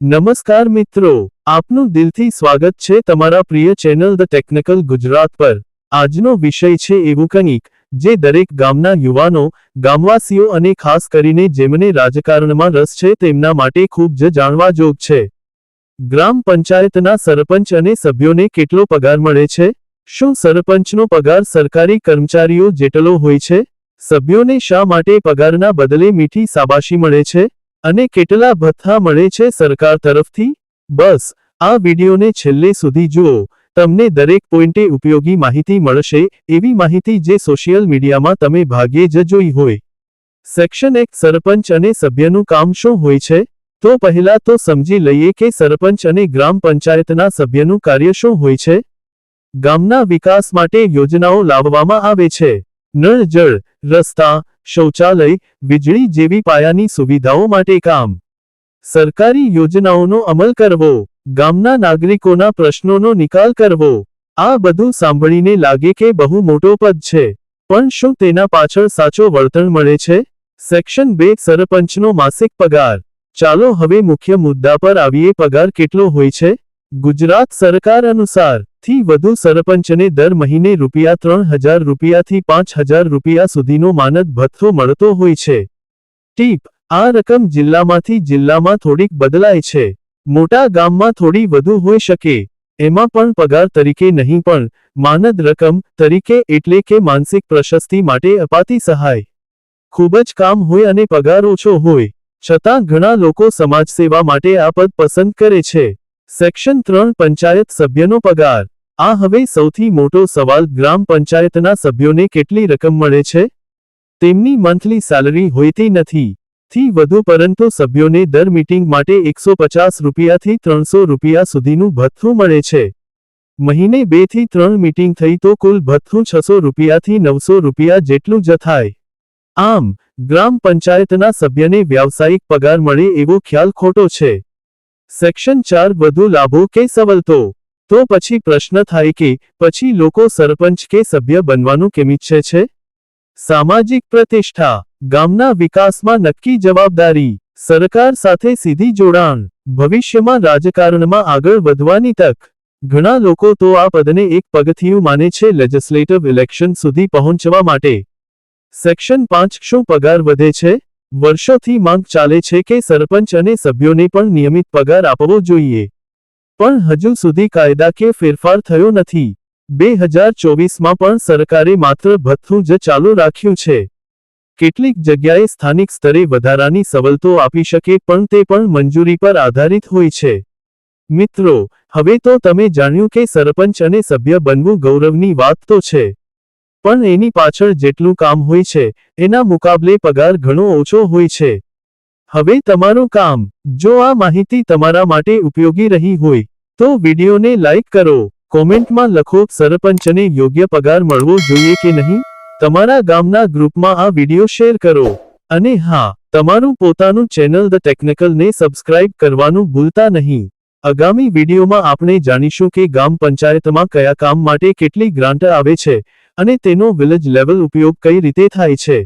નમસ્કાર મિત્રો, આપનું દિલથી સ્વાગત છે તમારા પ્રિય ચેનલ ધ ટેકનિકલ ગુજરાત પર. આજનો વિષય છે એવું કંઈક, જે દરેક ગામના યુવાનો, ગામવાસીઓ અને ખાસ કરીને જેમને રાજકારણમાં રસ છે તેમના માટે ખૂબ જ જાણવા જોગ છે. ગ્રામ પંચાયતના સરપંચ અને સભ્યોને કેટલો પગાર મળે છે? શું સરપંચનો પગાર સરકારી કર્મચારીઓ જેટલો હોય છે? સભ્યોને શા માટે પગારના બદલે મીઠી સાબાશી મળે છે? અને કેટલા ભથ્થા મળે છે સરકાર તરફથી? બસ, આ વિડિયોને છેલ્લે સુધી જુઓ. તમને દરેક પોઈન્ટે ઉપયોગી માહિતી મળશે, એવી માહિતી જે સોશિયલ મીડિયામાં તમે ભાગ્યે જ જોઈ હોય. સેક્શન એક, સરપંચ અને સભ્યનું કામ શું હોય છે? તો પહેલા તો સમજી લઈએ કે સરપંચ અને ગ્રામ પંચાયતના સભ્યનું કાર્ય શું હોય છે? ગામના વિકાસ માટે યોજનાઓ લાવવામાં આવે છે. નળ, જળ, રસ્તા શૌચાલય, વીજળી જેવી પાયાની સુવિધાઓ માટે કામ. સરકારી યોજનાઓનો અમલ કરવો. ગામના નાગરિકોના પ્રશ્નોનો નિકાલ કરવો. આ બધું સાંભળીને લાગે કે બહુ મોટો પદ છે. પણ શું તેના પાછળ સાચો વળતર મળે છે? સેક્શન બે સરપંચનો માસિક પગાર. ચાલો હવે મુખ્ય મુદ્દા પર આવીએ. પગાર કેટલો હોય છે? ગુજરાત સરકાર અનુસાર, થી વધુ સરપંચને દર મહિને રૂપિયા ત્રણ હજાર રૂપિયાથી પાંચ હજાર રૂપિયા સુધીનો માનદ ભથ્થો મળતો હોય છે. ટીપ, આ રકમ જિલ્લામાંથી જિલ્લામાં થોડીક બદલાય છે. મોટા ગામમાં થોડી વધુ હોઈ શકે. એમાં પણ પગાર તરીકે નહીં પણ, માનદ રકમ તરીકે એટલે કે માનસિક પ્રશસ્તિ માટે અપાતી સહાય. ખૂબ જ કામ હોય અને પગાર ઓછો હોય. છતાં ઘણા લોકો સમાજસેવા માટે આ પદ પસંદ કરે છે. સેક્શન ત્રણ પંચાયત સભ્યનો પગાર. આ હવે સૌથી મોટો સવાલ ગ્રામ પંચાયતના સભ્યોને કેટલી રકમ મળે છે? તેમની મંથલી સેલરી હોઈતી નથી? થી વધુ પરંતુ સભ્યોને દર મીટિંગ માટે એકસો પચાસ રૂપિયાથી ત્રણસો રૂપિયા સુધીનું ભથ્થું મળે છે. મહિને બેથી ત્રણ મીટિંગ થઈ તો કુલ ભથ્થું છસો રૂપિયાથી નવસો રૂપિયા જેટલું જ થાય. આમ, ગ્રામ પંચાયતના સભ્યને વ્યાવસાયિક પગાર મળે એવો ખ્યાલ ખોટો છે. સેક્શન ચાર, વધુ લાભો કે સવલતો? તો પછી પ્રશ્ન થાય કે, પછી લોકો સરપંચ કે સભ્ય બનવાનું કેમ ઈચ્છે છે? સામાજિક પ્રતિષ્ઠા. ગામના વિકાસમાં નક્કી જવાબદારી. સરકાર સાથે સીધી જોડાણ. ભવિષ્યમાં રાજકારણમાં આગળ વધવાની તક. ઘણા લોકો તો આ પદને એક પગથિયું માને છે લેજિસ્લેટિવ ઇલેક્શન સુધી પહોંચવા માટે. સેક્શન પાંચ, શું પગાર વધે છે? વર્ષોથી માંગ ચાલે છે કે સરપંચ અને સભ્યોને પણ નિયમિત પગાર આપવો જોઈએ. પણ હજુ સુધી કાયદા કે ફેરફાર થયો નથી. બે હજાર ચોવીસમાં પણ સરકારે માત્ર ભથ્થું જ ચાલુ રાખ્યું છે. કેટલીક જગ્યાએ સ્થાનિક સ્તરે વધારાની સવલતો આપી શકે પણ તે પણ મંજૂરી પર આધારિત હોય છે. મિત્રો, હવે તો તમે જાણ્યું કે સરપંચ અને સભ્ય બનવું ગૌરવની વાત તો છે. પણ એની પાછળ જેટલું કામ હોય છે, એના મુકાબલે પગાર ઘણો ઓછો હોય છે. હવે તમારું કામ, જો આ માહિતી તમારા માટે ઉપયોગી રહી હોય, તો વિડીયોને લાઈક કરો. કોમેન્ટમાં લખો, સરપંચને યોગ્ય પગાર મળવો જોઈએ કે નહીં? તમારા ગામના ગ્રુપમાં આ વીડિયો શેર કરો. અને હા, તમારું પોતાનું ચેનલ ધ ટેકનિકલને સબસ્ક્રાઇબ કરવાનું ભૂલતા નહીં. આગામી વિડીયોમાં આપણે જાણીશું કે ગામ પંચાયતમાં કયા કામ માટે કેટલી ગ્રાન્ટ આવે છે અને તેનો વિલેજ લેવલ ઉપયોગ કઈ રીતે થાય છે?